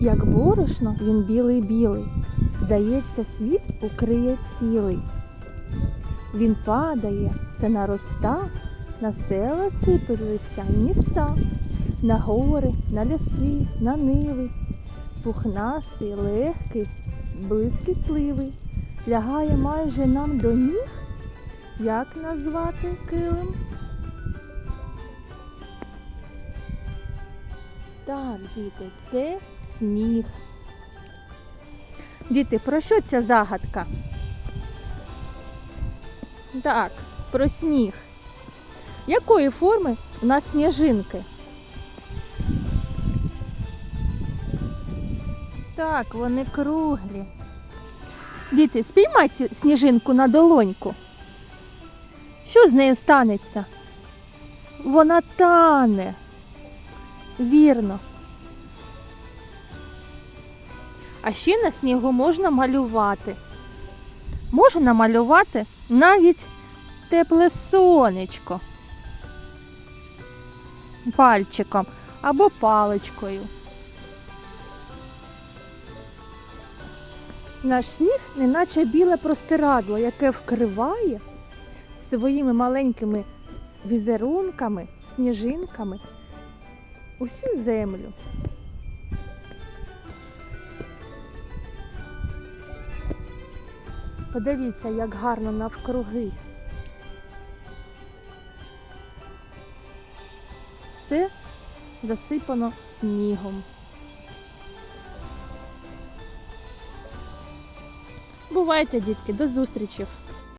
Як борошно, він білий-білий. Здається, світ укриє цілий. Він падає, все нароста, на села сипляться й міста, на гори, на ліси, на ниви. Пухнастий, легкий, блискітливий, лягає майже нам до ніг. Як назвати килим? Так, діти, це сніг. Діти, про що ця загадка? Так, про сніг. Якої форми у нас сніжинки? Так, вони круглі. Діти, спіймайте сніжинку на долоньку. Що з нею станеться? Вона тане. Вірно. А ще на снігу можна малювати. Можна намалювати навіть тепле сонечко пальчиком або паличкою. Наш сніг неначе біле простирадло, яке вкриває своїми маленькими візерунками, сніжинками усю землю. Подивіться, як гарно навкруги. Все засипано снігом. Бувайте, дітки, до зустрічі!